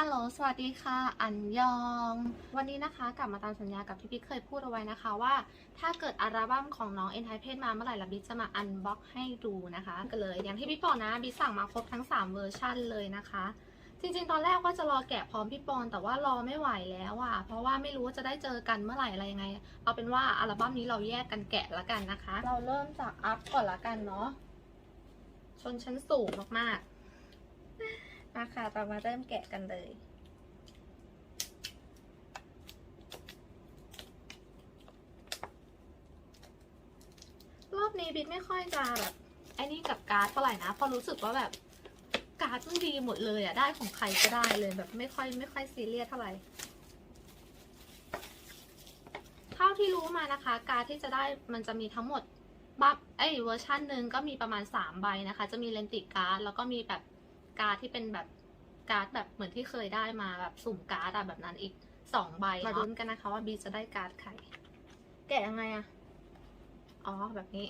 ฮัลโหล สวัสดีค่ะ อันยอง วันนี้นะคะ กลับมาตามสัญญากับที่พี่เคยพูดเอาไว้นะคะว่า ถ้าเกิดอัลบั้มของน้องเอ็นไทเพมาเมื่อไหร่ละบิ๊กจะมาอันบ็อกให้ดูนะคะกันเลย อย่างที่พี่บอนะบิ๊กสั่งมาครบทั้ง 3 เวอร์ชันเลยนะคะ จริงๆ ตอนแรกว่าจะรอแกะพร้อมพี่ปอน แต่ว่ารอไม่ไหวแล้วอะเพราะว่าไม่รู้ว่าจะได้เจอกันเมื่อไหร่อะไรยังไง เอาเป็นว่าอัลบั้มนี้เราแยกกันแกะละกันนะคะ เราเริ่มจากอัพก่อนละกันเนาะ ชนชั้นสูงมากๆ มาค่ะเรามาเริ่มแกะกันเลย รอบนี้บิ๊กไม่ค่อยจะแบบไอ้นี่กับการ์ดเท่าไหร่นะเพราะรู้สึกว่าแบบการ์ดมันดีหมดเลยอะได้ของใครก็ได้เลยแบบไม่ค่อยไม่ค่อยซีเรียสเท่าไหร่เท่าที่รู้มานะคะ การ์ดที่จะได้มันจะมีทั้งหมดบัฟไอ้เวอร์ชันหนึ่งก็มีประมาณ 3 ใบนะคะ จะมีเลนติการ์ดแล้วก็มีแบบ การ์ดที่เป็นแบบการ์ดแบบเหมือนที่เคยได้มาแบบสุ่มการ์ดอะแบบนั้นอีก2ใบมาลุ้นกันนะคะว่าบีจะได้การ์ดใครแกะยังไงอะอ๋อแบบนี้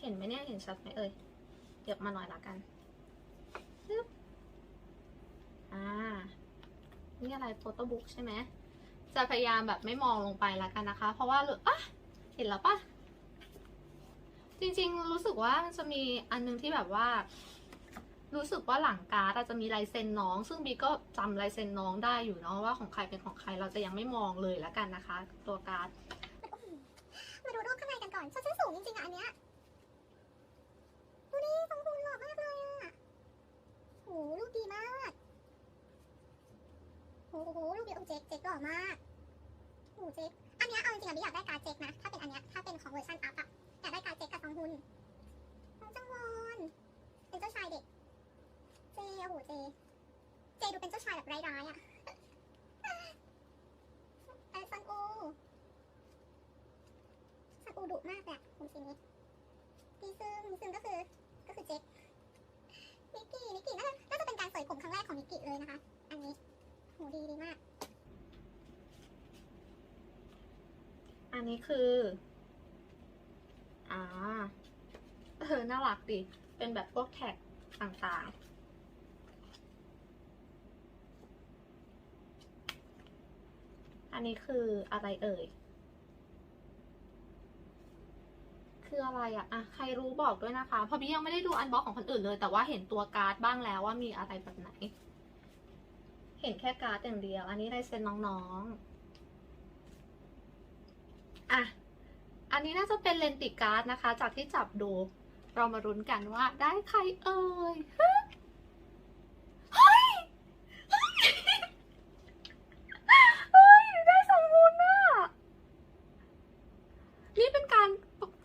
เห็นไหมเนี่ยเห็นชัดไหมเอ่ยเดี๋ยวมาหน่อยละกันปึ๊บอ่านี่อะไรโฟโต้บุ๊กใช่ไหมจะพยายามแบบไม่มองลงไปละกันนะคะ เพราะว่าอะเห็นแล้วปะจริงๆ รู้สึกว่ามันจะมีอันนึงที่แบบว่า รู้สึกว่าหลังการ์ดอาจจะมีลายเซ็นน้อง ซึ่งบีก็จำลายเซ็นน้องได้อยู่เนาะว่าของใครเป็นของใครเราจะยังไม่มองเลยละกันนะคะ ตัวการ์ดมาดูรูปข้างในกันก่อนชั้นชั้นสูงจริงๆอะอันเนี้ยดูดิทรงคุณหล่อมากเลยอะโหรูปดีมากโหโหรูปดีโอ้เจ๊กเจ๊กหล่อมากโหเจ๊กอันเนี้ยเอาจริงๆอะพี่อยากได้การ์ดเจ๊กนะถ้าเป็นอันเนี้ยถ้าเป็นของเวอร์ชันอัพอะอยากได้การ์ดเจ๊กกับซองฮุนองจังวอนเป็นเจ้าชายเด็ก เจโอ้โห เจ เจดูเป็นเจ้าชายแบบร้ายๆอะไอซันอูซันอูดุมากเละคุณซีนี้ดีซึงดีซึงก็คือ ก็คือเจ๊นิกกี้นิกกี้น่าจะน่าจะเป็นการเสยผมครั้งแรกของนิกกี้เลยนะคะ อันนี้โหดีดีมาก อันนี้คือ อ่า เออ น่ารักดิเป็นแบบพวกแท็กต่างๆ อันนี้คืออะไรเอ่ย คืออะไรอะอะใครรู้บอกด้วยนะคะ เพราะพี่ยังไม่ได้ดูอันบ็อกของคนอื่นเลย แต่ว่าเห็นตัวการ์ดบ้างแล้วว่ามีอะไรแบบไหน เห็นแค่การ์ดอย่างเดียว อันนี้ลายเซ็นน้องๆ อะ อันนี้น่าจะเป็นเลนติการ์ดนะคะ จากที่จับดู เรามารุ้นกันว่าได้ใครเอ่ยฮะเฮ้ยเฮ้ยเฮ้ยได้สองมุนอะนี่เป็นการ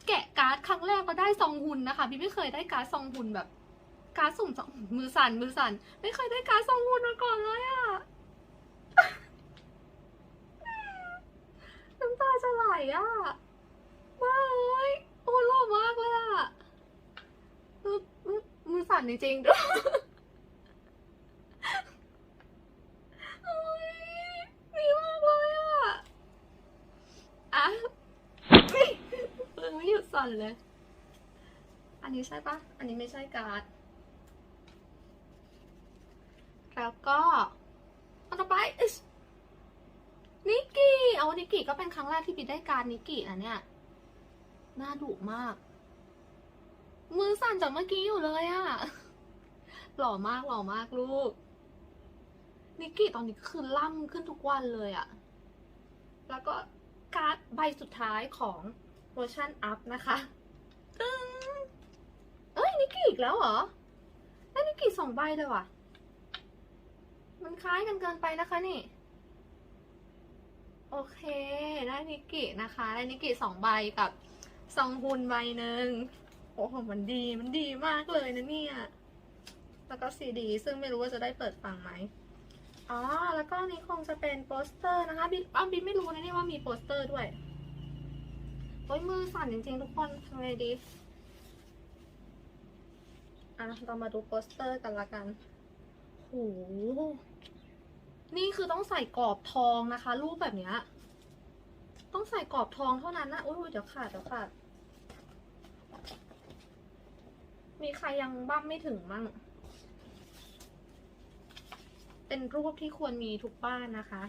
แกะการ์ดครั้งแร กก็ได้ซองหุ่นนะคะพี่ไม่เคยได้การ์ดซองหุ่นแบบ การ์ดสุ่มสองมือสั่นมือสั่นไม่เคยได้การ์ดซองหุ่นมาก่อนเลยอะน้ำตาจะไหลอะว้ายโอ้หล่อมากเลยอะมือมือสั่นจริงๆด้วยโอ้ยดีมากเลยอะอะมือไม่หยุดสั่นเลย อันนี้ใช่ปะอันนี้ไม่ใช่การ์ด แล้วก็อันต่อไปนิกกี้ เอานิกกี้ก็เป็นครั้งแรกที่พี่ได้การดนิกกี้นะเนี่ย น่าดุมาก มือสั่นจากเมื่อกี้อยู่เลยอะหล่อมากหล่อมากลูก นิกกี้ตอนนี้คือล่ำขึ้นทุกวันเลยอะแล้วก็การ์ดใบสุดท้ายของเวอร์ชันอัพนะคะตึ้ง เอ้ยนิกกี้อีกแล้วเหรอได้นิกกี้สองใบเลยว่ะ มันคล้ายกันเกินไปนะคะนี่ โอเค ได้นิกกี้นะคะ ได้นิกกี้สองใบกับซองฮุนใบหนึ่งโอ้โหมันดีมันดีมากเลยนะเนี่ย แล้วก็ซีดี ซึ่งไม่รู้ว่าจะได้เปิดฟังไหมอ๋อ แล้วก็นนี้คงจะเป็นโปสเตอร์นะคะบิ๊กอ้าวบิ๊กไม่รู้นะเนี่ยว่ามีโปสเตอร์ด้วยโอ้ยมือสั่นจริงๆทุกคนทำไงดี อะเรามาดูโปสเตอร์กันละกันโหนี่คือต้องใส่กรอบทองนะคะ รูปแบบเนี้ย ต้องใส่กรอบทองเท่านั้นนะอุ้ยเดี๋ยวขาดเดี๋ยวขาด มีใครยังบั้มไม่ถึงมั่งเเป็นรูปที่ควรมีทุกบ้านนะคะ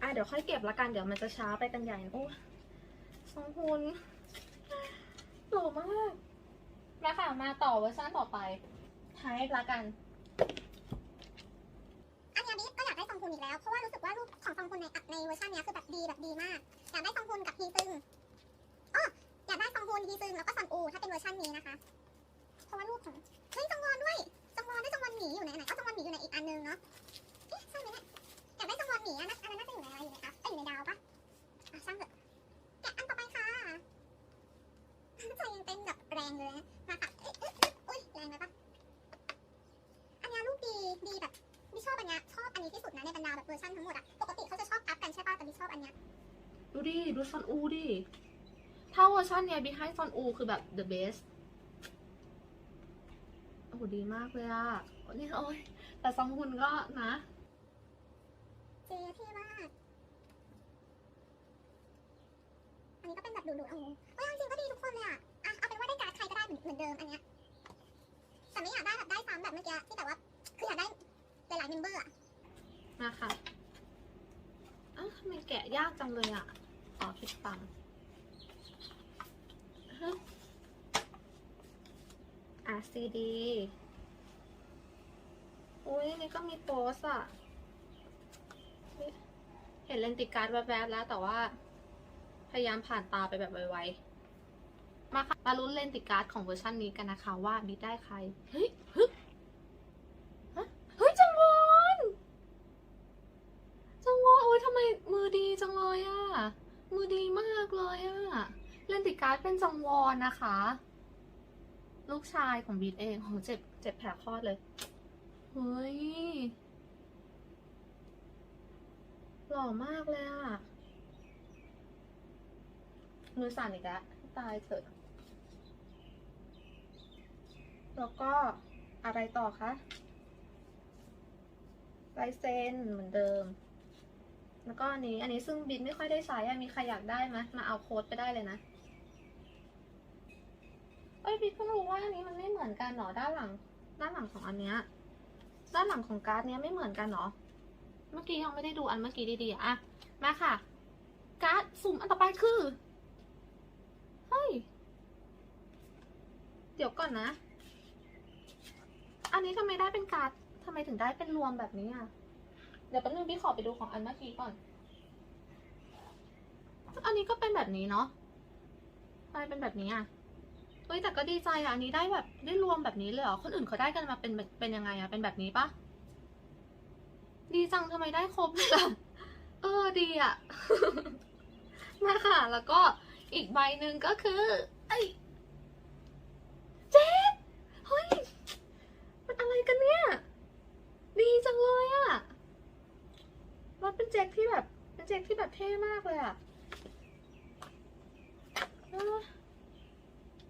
อะเดี๋ยวค่อยเก็บละกัน เดี๋ยวมันจะช้าไปกันใหญ่โอ้สองคุณ หล่อมากมาค่ะมาต่อเวอร์ชันต่อไปไฮละกัน อันเนี้ยบิ๊กก็อยากได้ซองฮุนอีกแล้ว เพราะว่ารู้สึกว่ารูปของซองฮุนในในเวอร์ชันเนี้ยคือแบบดีแบบดีมาก อยากได้ซองฮุนกับฮีซึงอ๋ออยากได้ซองฮุนฮีซึงแล้วก็ซอนอูถ้าเป็นเวอร์ชันนี้นะคะ เพราะว่ารูปของเฮ้ยจงวอนด้วยจงวอนด้วยจงวอนหมีอยู่ไหนไหนอ๋อจงวอนหมีอยู่ในอีกอันนึงเนาะเอ๊ะใช่ไหมเนี่ยอยากได้จงวอนหมีอันนั้นอันนั้นน่าจะอยู่ในอะไรอยู่ในอัพเอ้ยอยู่ในดาวปะอะช่างเถอะอันต่อไปค่ะใจยังเต้นแบบแรงเลยนะมาค่ะเอ๊ะเอ๊ะเอ๊ะอุ้ยแรงไหมปะอันนี้รูปดีดีแบบบิชอบอันเนี้ชอบอันนี้ที่สุดนะในบรรดาแบบเวอร์ชันทั้งหมดอะปกติเขาจะชอบอัพกันใช่ป่ะแต่บิชอบอันนี้ดูดิดูซอนอูดิถ้าเวอร์ชันเนี้ยบีให้ซอนอูคือแบบ the best โอ้โหดีมากเลยอะนี่โอ้ยแต่ซองฮุนก็นะเจเท่มากอันนี้ก็เป็นแบบดูดูๆโอ้โหเอ้ยจริงก็ดีทุกคนเลยอะ เหมือนเดิมอันเนี้ยแต่ไม่อยากได้แบบได้ซ้ำแบบเมื่อกี้ที่แบบว่า คืออยากได้หลายๆเมมเบอร์อะมาค่ะอ้าวทำไมแกะยากจังเลยอะอ๋อผิดฝั่งอะซีดีอุ้ยนี่ก็มีโพสอะเห็นเลนติการ์ดแวบๆแล้วแต่ว่า พยายามผ่านตาไปแบบไวๆ มาค่ะมาลุ้นเลนติการ์ดของเวอร์ชันนี้กันนะคะว่าบีได้ใคร เฮ้ยฮึเฮ้ยจังวอนจังวอนโอ้ยทำไมมือดีจังเลยอะมือดีมากเลยอะเลนติการ์ดเป็นจังวอนนะคะ ลูกชายของบีทเองโหเจ็บเจ็บแผลคลอดเลยเฮ้ยหล่อมากเลยอะมือสั่นอีกแล้วตายเถอะ แล้วก็อะไรต่อคะลายเซ็นเหมือนเดิม แล้วก็อันนี้ อันนี้ซึ่งบินไม่ค่อยได้ใช้มีใครอยากได้ไหมมาเอาโค้ดไปได้เลยนะเอ้ยบินเพิ่งรู้ว่าอันนี้มันไม่เหมือนกันเหรอด้านหลัง ด้านหลังของอันเนี้ยด้านหลังของการ์ดเนี้ยไม่เหมือนกันเหรอ เมื่อกี้ยังไม่ได้ดูอันเมื่อกี้ดีๆอะมาค่ะ การ์ดสุ่มอันต่อไปคือ เฮ้ย เดี๋ยวก่อนนะ อันนี้ทำไมได้เป็นการ์ดทำไมถึงได้เป็นรวมแบบนี้อะ เดี๋ยวแป๊บนึงพี่ขอไปดูของอันเมื่อกี้ก่อน อันนี้ก็เป็นแบบนี้เนาะทำไมเป็นแบบนี้อะเฮ้ยแต่ก็ดีใจอะ อันนี้ได้แบบได้รวมแบบนี้เลยเหรอ คนอื่นเขาได้กันมาเป็นแบบเป็นยังไงอะ เป็นแบบนี้ปะดีจังทำไมได้ครบเลยล่ะ เออดีอะมาค่ะแล้วก็อีกใบหนึ่งก็คือ ไอ้เจ๊เฮ้ย มันอะไรกันเนี่ย ดีจังเลยอะมันเป็นแจ็คที่แบบ เป็นแจ็คที่แบบเท่มากเลยอะ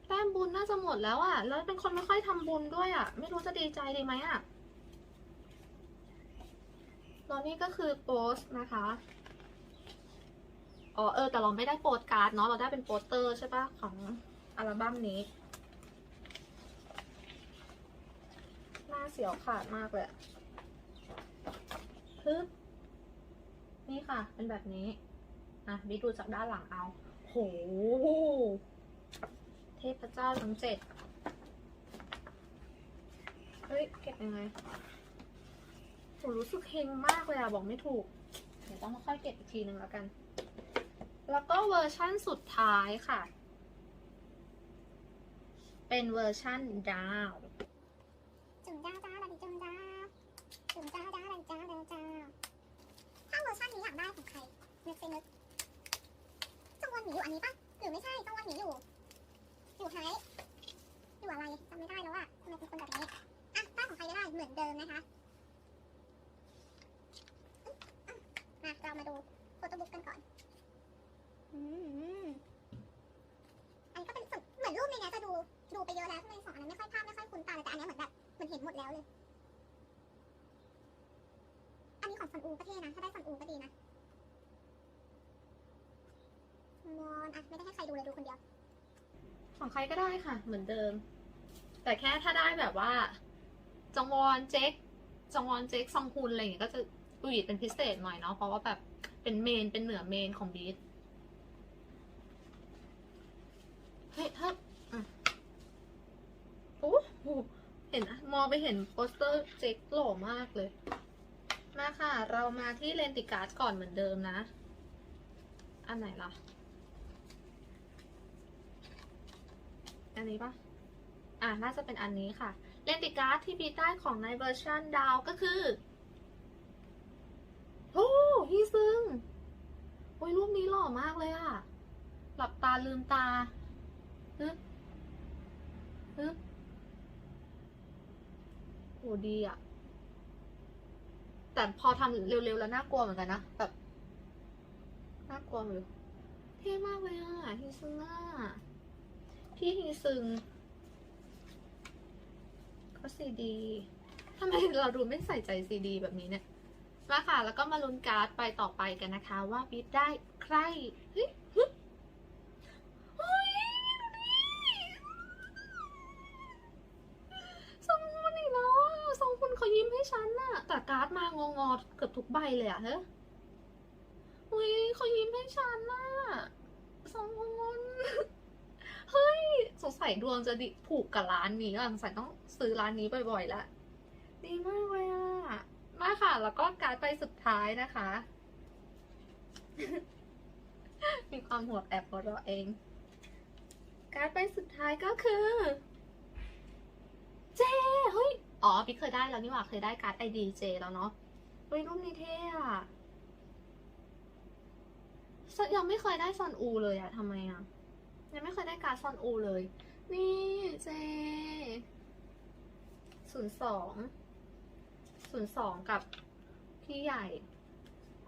แต้มบุญน่าจะหมดแล้วอะแล้วเป็นคนไม่ค่อยทำบุญด้วยอะไม่รู้จะดีใจดีไหมอะแล้วนี่ก็คือโปสนะคะ อ๋อเออแต่เราไม่ได้โปสการ์ดเนาะ เราได้เป็นโปสเตอร์ใช่ปะของอัลบั้มนี้ หน้า เสียวขาดมากเลยฮึบนี่ค่ะ เป็นแบบนี้ อะบีดูจากด้านหลังเอา โห เทพเจ้าทั้งเจ็ด เฮ้ย เก็บยังไงโหรู้สึกเฮงมากเลยอะบอกไม่ถูก เดี๋ยวต้องค่อยเก็บอีกทีหนึ่งแล้วกัน แล้วก็เวอร์ชั่นสุดท้ายค่ะ เป็นเวอร์ชั่นดาว จุ่มจ้าจ้าดาดิจุ่มจ้าจุ่มจ้าจ้าดาดิจ้าดจ้าถ้าเวอร์ชันนี้อยากได้ของใครนึกสินึกจังวันหมีอยู่อันนี้ปะหรือไม่ใช่จังวันหมีอยู่ อยู่ไฮอยู่อะไรจำไม่ได้แล้วอะทำไมเป็นคนแบบนี้อะได้ของใครก็ได้เหมือนเดิมนะคะอึ๊บอะเรามาดูโฟโต้บุ๊กกันก่อนอืมอันนี้ก็เป็นส่วนเหมือนรูปในนี้จะดูดูไปเยอะแล้วทำไมสองอันนั้นไม่ค่อยภาพไม่ค่อยคุ้นตาเลยแต่อันเนี้ยเหมือนแบบ เหมือนเห็นหมดแล้วเลย อันนี้ของซันอูก็เท่นะ ถ้าได้ซันอูก็ดีนะมอนอะไม่ได้ให้ใครดูเลยดูคนเดียว ของใครก็ได้ค่ะ เหมือนเดิม แต่แค่ถ้าได้แบบว่าจงวอนเจ๊กจงวอนเจ๊กซองฮุนอะไรอย่างเงี้ยก็จะอุยเป็นพิเศษหน่อยเนาะเพราะว่าแบบเป็นเมนเป็นเหนือเมนของบีทเฮ้ยถ้าอะโอ้โห เห็นมองไปเห็นโปสเตอร์เจ๊กหล่อมากเลย มาค่ะ เรามาที่เลนติการ์ดก่อนเหมือนเดิมนะ อันไหนล่ะ อันนี้ปะอ่าน่าจะเป็นอันนี้ค่ะ เลนติการ์ดที่บีได้ของในเวอร์ชันดาวก็คือโอ้ฮีซึงโอ้ยรูปนี้หล่อมากเลยอะหลับตาลืมตาฮึบฮึบ โอ้ดีอะแต่พอทำเร็วๆแล้วน่ากลัวเหมือนกันนะแบบน่ากลัวเลยเท่มากเลยอะฮีซึงอะพี่ฮีซึงก็ซีดีทำไมเราดูไม่ใส่ใจซีดีแบบนี้เนี่ยมาค่ะ แล้วก็มาลุ้นการ์ดไปต่อไปกันนะคะ ว่าบีทได้ใครเฮ้ยฮึบเฮ้ยสองคนอีกแล้วอะสองคนเขายิ้มให้ฉันน่ะ แต่การ์ ดมางงอเกือบทุกใบเลยอะเฮ้ยอุ้ยเขายิ้มให้ฉันน่ะสองคนเฮ้ยสงสัยดวงจะดิผูกกับร้านนี้อะสงสัยต้องซื้อร้านนี้บ่อยๆแล้วดีมากเลยอะมาค่ะ แล้วก็การไปสุดท้ายนะคะ มีความหัวแอบหัวเราเอง การไปสุดท้ายก็คือ เจเฮ้ย พี่เคยได้แล้วนี่หว่าเคยได้การ์ดไอดีเจแล้วเนาะเฮ้ยรูปนี้เท่อะยังไม่เคยได้ซอนอูเลยอะทำไมอะยังไม่เคยได้การ์ดซอนอูเลย นี่เจศูนย์สองศูนย์สองกับพี่ใหญ่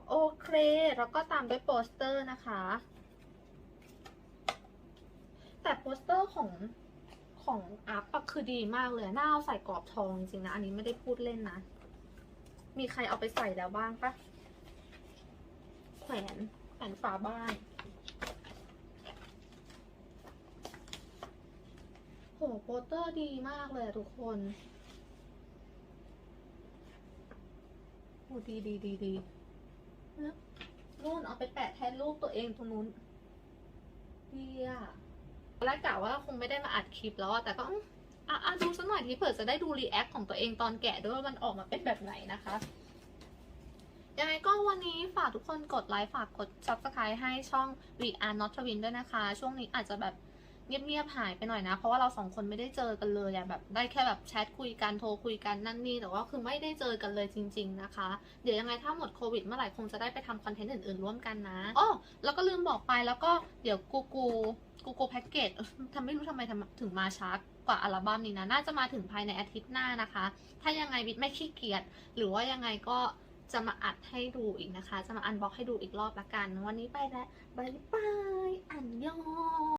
โอเค แล้วก็ตามด้วยโปสเตอร์นะคะ แต่โปสเตอร์ของ ของอัพคือดีมากเลยน่าเอาใส่กรอบทองจริงนะ อันนี้ไม่ได้พูดเล่นนะ มีใครเอาไปใส่แล้วบ้างปะแขวนแขวนฝาบ้านโหโปสเตอร์ดีมากเลยทุกคนโหดีดีดีดีนะนู่นเอาไปแปะแทนรูปตัวเองตรงนู้นดีอะ ตอนแรกกะว่าคงไม่ได้มาอัดคลิปแล้วแต่ก็อะอะดูสักหน่อยที่เผื่อจะได้ดูรีแอคของตัวเองตอนแกะด้วยว่ามันออกมาเป็นแบบไหนนะคะยังไงก็วันนี้ฝากทุกคนกดไลค์ฝากกด subscribe ให้ช่อง We Are Not Twin ด้วยนะคะ ช่วงนี้อาจจะแบบ เงียบๆหายไปหน่อยนะ เพราะว่าเราสองคนไม่ได้เจอกันเลยอะแบบได้แค่แบบแชทคุยกันโทรคุยกันนั่นนี่แต่ว่าคือไม่ได้เจอกันเลยจริง ๆนะคะ เดี๋ยวยังไงถ้าหมดโควิดเมื่อไหร่คงจะได้ไปทำคอนเทนต์อื่นๆร่วมกันนะอ้อแล้วก็ลืมบอกไปแล้วก็เดี๋ยวกูกูกูกูแพ็กเกจทำไม่รู้ทำไมถึงมาช้ากว่าอัลบั้มนี้นะ น่าจะมาถึงภายในอาทิตย์หน้านะคะ ถ้ายังไงบิดไม่ขี้เกียจหรือว่ายังไงก็จะมาอัดให้ดูอีกนะคะ จะมาอันบ็อกให้ดูอีกรอบละกัน วันนี้ไปแล้วบายบาย อันยอง